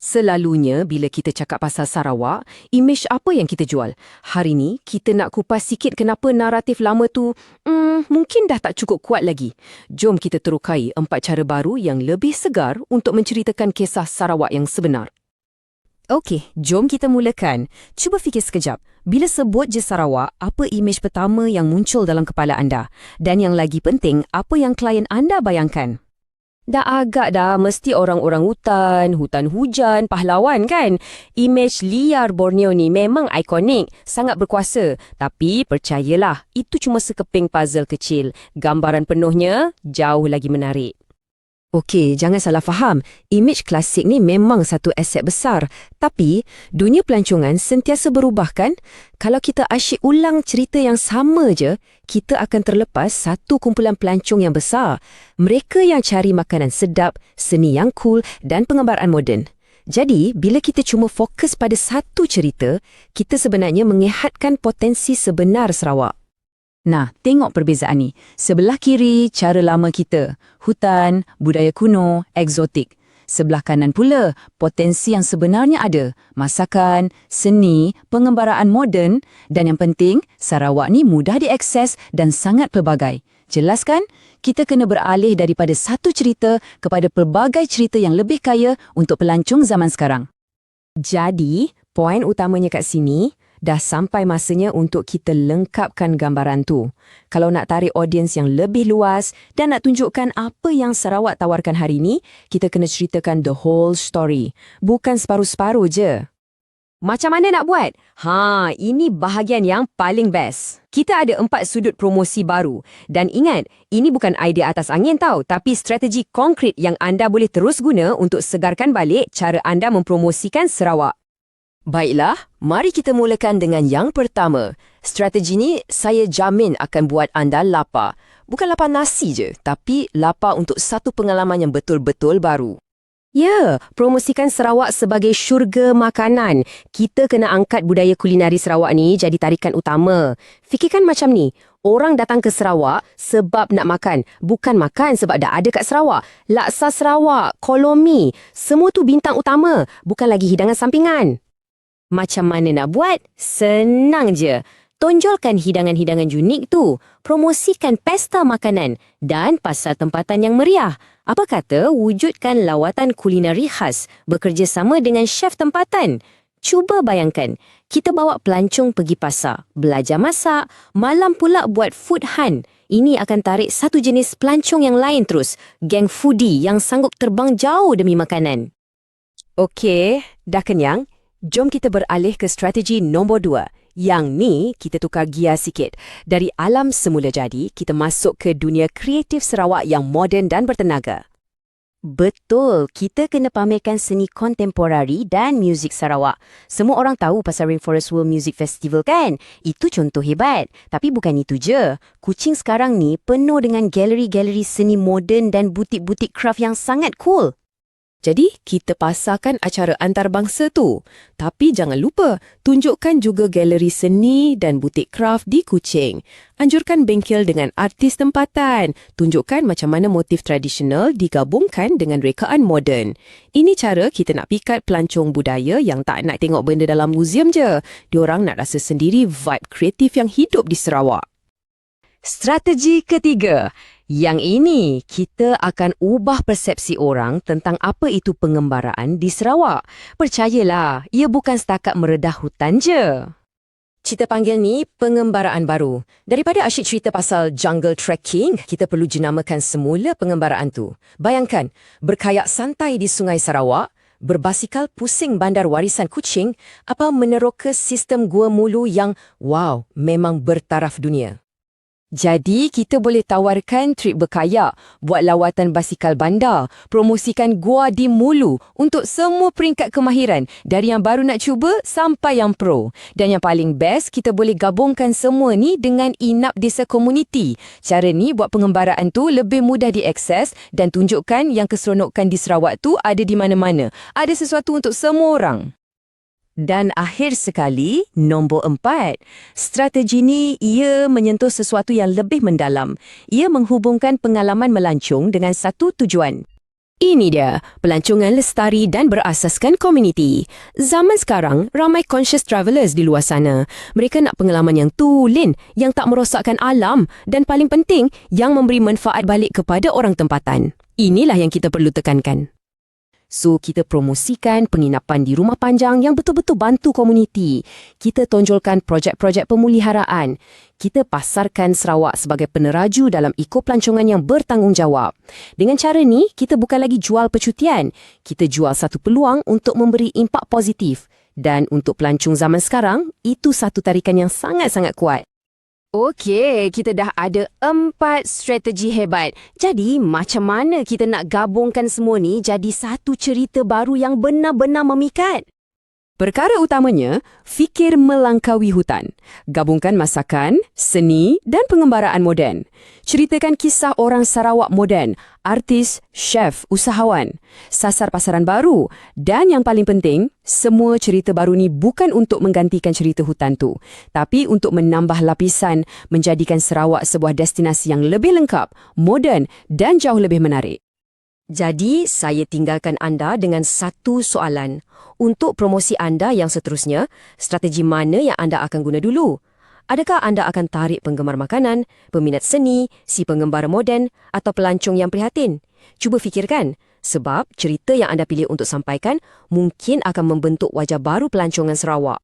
Selalunya bila kita cakap pasal Sarawak, imej apa yang kita jual? Hari ni kita nak kupas sikit kenapa naratif lama tu hmm, mungkin dah tak cukup kuat lagi. Jom kita terukai empat cara baru yang lebih segar untuk menceritakan kisah Sarawak yang sebenar. Okey, jom kita mulakan. Cuba fikir sekejap. Bila sebut je Sarawak, apa imej pertama yang muncul dalam kepala anda? Dan yang lagi penting, apa yang klien anda bayangkan? Dah agak dah mesti orang-orang hutan, hutan hujan, pahlawan kan? Imej liar Borneo ni memang ikonik, sangat berkuasa. Tapi percayalah, itu cuma sekeping puzzle kecil. Gambaran penuhnya jauh lagi menarik. Okey, jangan salah faham. Imej klasik ni memang satu aset besar. Tapi, dunia pelancongan sentiasa berubah kan? Kalau kita asyik ulang cerita yang sama je, kita akan terlepas satu kumpulan pelancong yang besar. Mereka yang cari makanan sedap, seni yang cool dan pengembaraan moden. Jadi, bila kita cuma fokus pada satu cerita, kita sebenarnya mengehatkan potensi sebenar Sarawak. Nah, tengok perbezaan ni. Sebelah kiri, cara lama kita. Hutan, budaya kuno, eksotik. Sebelah kanan pula, potensi yang sebenarnya ada. Masakan, seni, pengembaraan moden dan yang penting, Sarawak ni mudah diakses dan sangat pelbagai. Jelas kan? Kita kena beralih daripada satu cerita kepada pelbagai cerita yang lebih kaya untuk pelancong zaman sekarang. Jadi, poin utamanya kat sini, dah sampai masanya untuk kita lengkapkan gambaran tu. Kalau nak tarik audiens yang lebih luas dan nak tunjukkan apa yang Sarawak tawarkan hari ini, kita kena ceritakan the whole story. Bukan separuh-separuh je. Macam mana nak buat? Ha, ini bahagian yang paling best. Kita ada empat sudut promosi baru. Dan ingat, ini bukan idea atas angin tau, tapi strategi konkret yang anda boleh terus guna untuk segarkan balik cara anda mempromosikan Sarawak. Baiklah, mari kita mulakan dengan yang pertama. Strategi ni saya jamin akan buat anda lapar. Bukan lapar nasi je, tapi lapar untuk satu pengalaman yang betul-betul baru. Ya, promosikan Sarawak sebagai syurga makanan. Kita kena angkat budaya kulinari Sarawak ni jadi tarikan utama. Fikirkan macam ni, orang datang ke Sarawak sebab nak makan. Bukan makan sebab dah ada kat Sarawak. Laksa Sarawak, kolomi, semua tu bintang utama. Bukan lagi hidangan sampingan. Macam mana nak buat? Senang je. Tonjolkan hidangan-hidangan unik tu. Promosikan pesta makanan dan pasar tempatan yang meriah. Apa kata wujudkan lawatan kulinari khas bekerjasama dengan chef tempatan? Cuba bayangkan, kita bawa pelancong pergi pasar, belajar masak, malam pula buat food hunt. Ini akan tarik satu jenis pelancong yang lain terus, geng foodie yang sanggup terbang jauh demi makanan. Okey, dah kenyang? Jom kita beralih ke strategi nombor dua. Yang ni kita tukar gia sikit. Dari alam semula jadi, kita masuk ke dunia kreatif Sarawak yang moden dan bertenaga. Betul, kita kena pamerkan seni kontemporari dan muzik Sarawak. Semua orang tahu pasal Rainforest World Music Festival kan? Itu contoh hebat. Tapi bukan itu je. Kuching sekarang ni penuh dengan galeri-galeri seni moden dan butik-butik craft yang sangat cool. Jadi, kita pasarkan acara antarabangsa tu. Tapi jangan lupa, tunjukkan juga galeri seni dan butik kraft di Kuching. Anjurkan bengkel dengan artis tempatan. Tunjukkan macam mana motif tradisional digabungkan dengan rekaan moden. Ini cara kita nak pikat pelancong budaya yang tak nak tengok benda dalam muzium je. Diorang nak rasa sendiri vibe kreatif yang hidup di Sarawak. Strategi ketiga. Yang ini, kita akan ubah persepsi orang tentang apa itu pengembaraan di Sarawak. Percayalah, ia bukan setakat meredah hutan je. Kita panggil ni pengembaraan baru. Daripada asyik cerita pasal jungle trekking, kita perlu jenamakan semula pengembaraan tu. Bayangkan, berkayak santai di Sungai Sarawak, berbasikal pusing bandar warisan Kuching, apa meneroka sistem gua mulu yang, wow, memang bertaraf dunia. Jadi, kita boleh tawarkan trip berkayak, buat lawatan basikal bandar, promosikan gua di Mulu untuk semua peringkat kemahiran, dari yang baru nak cuba sampai yang pro. Dan yang paling best, kita boleh gabungkan semua ni dengan inap desa komuniti. Cara ni buat pengembaraan tu lebih mudah diakses dan tunjukkan yang keseronokan di Sarawak tu ada di mana-mana. Ada sesuatu untuk semua orang. Dan akhir sekali, nombor empat. Strategi ini ia menyentuh sesuatu yang lebih mendalam. Ia menghubungkan pengalaman melancong dengan satu tujuan. Ini dia, pelancongan lestari dan berasaskan komuniti. Zaman sekarang, ramai conscious travelers di luar sana. Mereka nak pengalaman yang tulen, yang tak merosakkan alam dan paling penting, yang memberi manfaat balik kepada orang tempatan. Inilah yang kita perlu tekankan. So, kita promosikan penginapan di rumah panjang yang betul-betul bantu komuniti. Kita tonjolkan projek-projek pemuliharaan. Kita pasarkan Sarawak sebagai peneraju dalam iko pelancongan yang bertanggungjawab. Dengan cara ni, kita bukan lagi jual percutian. Kita jual satu peluang untuk memberi impak positif. Dan untuk pelancong zaman sekarang, itu satu tarikan yang sangat-sangat kuat. Okey, kita dah ada empat strategi hebat. Jadi, macam mana kita nak gabungkan semua ni jadi satu cerita baru yang benar-benar memikat? Perkara utamanya, fikir melangkaui hutan. Gabungkan masakan, seni dan pengembaraan moden. Ceritakan kisah orang Sarawak moden, artis, chef, usahawan. Sasar pasaran baru. Dan yang paling penting, semua cerita baru ni bukan untuk menggantikan cerita hutan tu. Tapi untuk menambah lapisan, menjadikan Sarawak sebuah destinasi yang lebih lengkap, moden dan jauh lebih menarik. Jadi, saya tinggalkan anda dengan satu soalan. Untuk promosi anda yang seterusnya, strategi mana yang anda akan guna dulu? Adakah anda akan tarik penggemar makanan, peminat seni, si pengembara moden atau pelancong yang prihatin? Cuba fikirkan, sebab cerita yang anda pilih untuk sampaikan mungkin akan membentuk wajah baru pelancongan Sarawak.